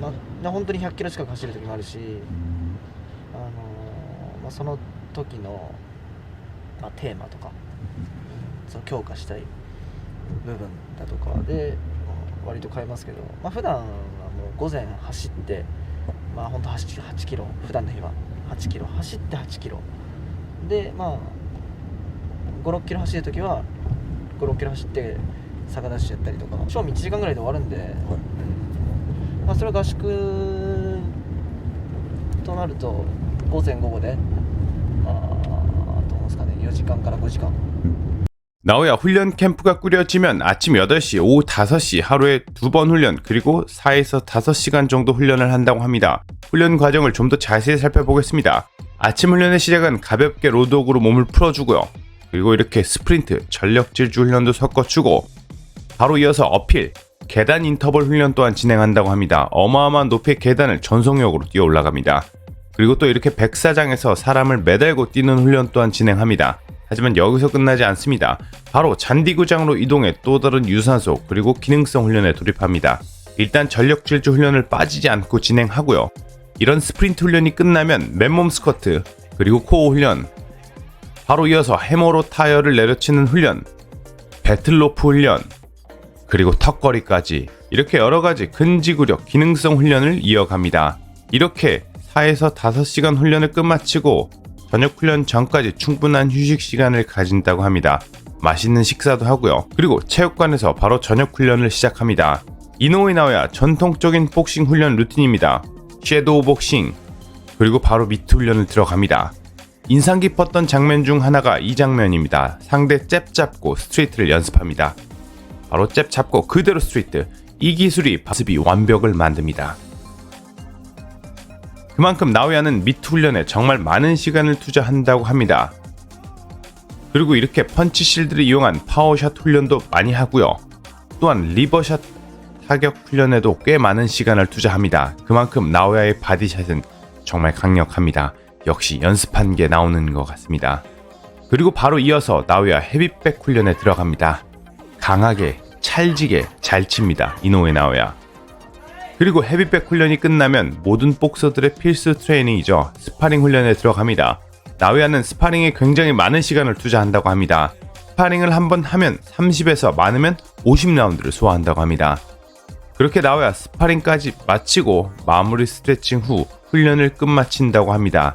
まあ本当に100キロ近く走る時もあるしあのーまあ、その時の、まあ、テーマとかその強化したい部分だとかでまあ割と変えますけど、まあ普段はもう午前走ってまあ本当8 8キロ普段の日は8キロ走って8キロ。でまあ56キロ走る時は56キロ走って坂ダッシュやったりとか賞味1時間ぐらいで終わるんで、うん、それは合宿となると午前午後でまあどうですかね4時間から5時間 나오야 훈련 캠프가 꾸려지면 아침 8시, 오후 5시 하루에 두 번 훈련 그리고 4에서 5시간 정도 훈련을 한다고 합니다. 훈련 과정을 좀 더 자세히 살펴보겠습니다. 아침 훈련의 시작은 가볍게 로드옥으로 몸을 풀어주고요. 그리고 이렇게 스프린트, 전력 질주 훈련도 섞어주고 바로 이어서 어필, 계단 인터벌 훈련 또한 진행한다고 합니다. 어마어마한 높이의 계단을 전속력으로 뛰어 올라갑니다. 그리고 또 이렇게 백사장에서 사람을 매달고 뛰는 훈련 또한 진행합니다. 하지만 여기서 끝나지 않습니다. 바로 잔디구장으로 이동해 또 다른 유산소 그리고 기능성 훈련에 돌입합니다. 일단 전력 질주 훈련을 빠지지 않고 진행하고요. 이런 스프린트 훈련이 끝나면 맨몸 스쿼트 그리고 코어 훈련 바로 이어서 해머로 타이어를 내려치는 훈련 배틀로프 훈련 그리고 턱걸이까지 이렇게 여러 가지 근지구력 기능성 훈련을 이어갑니다. 이렇게 4에서 5시간 훈련을 끝마치고 저녁 훈련 전까지 충분한 휴식 시간을 가진다고 합니다. 맛있는 식사도 하고요. 그리고 체육관에서 바로 저녁 훈련을 시작합니다. 이노우에 나와야 전통적인 복싱 훈련 루틴입니다. 섀도우 복싱 그리고 바로 미트 훈련을 들어갑니다. 인상 깊었던 장면 중 하나가 이 장면입니다. 상대 잽 잡고 스트레이트를 연습합니다. 바로 잽 잡고 그대로 스트레이트. 이 기술이 바스비 완벽을 만듭니다. 그만큼 나오야는 미트 훈련에 정말 많은 시간을 투자한다고 합니다. 그리고 이렇게 펀치 실드를 이용한 파워샷 훈련도 많이 하고요. 또한 리버샷 타격 훈련에도 꽤 많은 시간을 투자합니다. 그만큼 나오야의 바디샷은 정말 강력합니다. 역시 연습한 게 나오는 것 같습니다. 그리고 바로 이어서 나오야 헤비백 훈련에 들어갑니다. 강하게 찰지게 잘 칩니다. 이노우에 나오야. 그리고 헤비백 훈련이 끝나면 모든 복서들의 필수 트레이닝이죠. 스파링 훈련에 들어갑니다. 나우야는 스파링에 굉장히 많은 시간을 투자한다고 합니다. 스파링을 한 번 하면 30에서 많으면 50라운드를 소화한다고 합니다. 그렇게 나와야 스파링까지 마치고 마무리 스트레칭 후 훈련을 끝마친다고 합니다.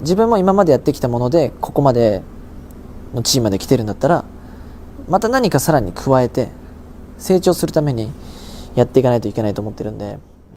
自分も今までやってきたものでここまでの地位まで来てるんだったらまた何かさらに加えて成長するためにやっていかないといけないと思ってるんで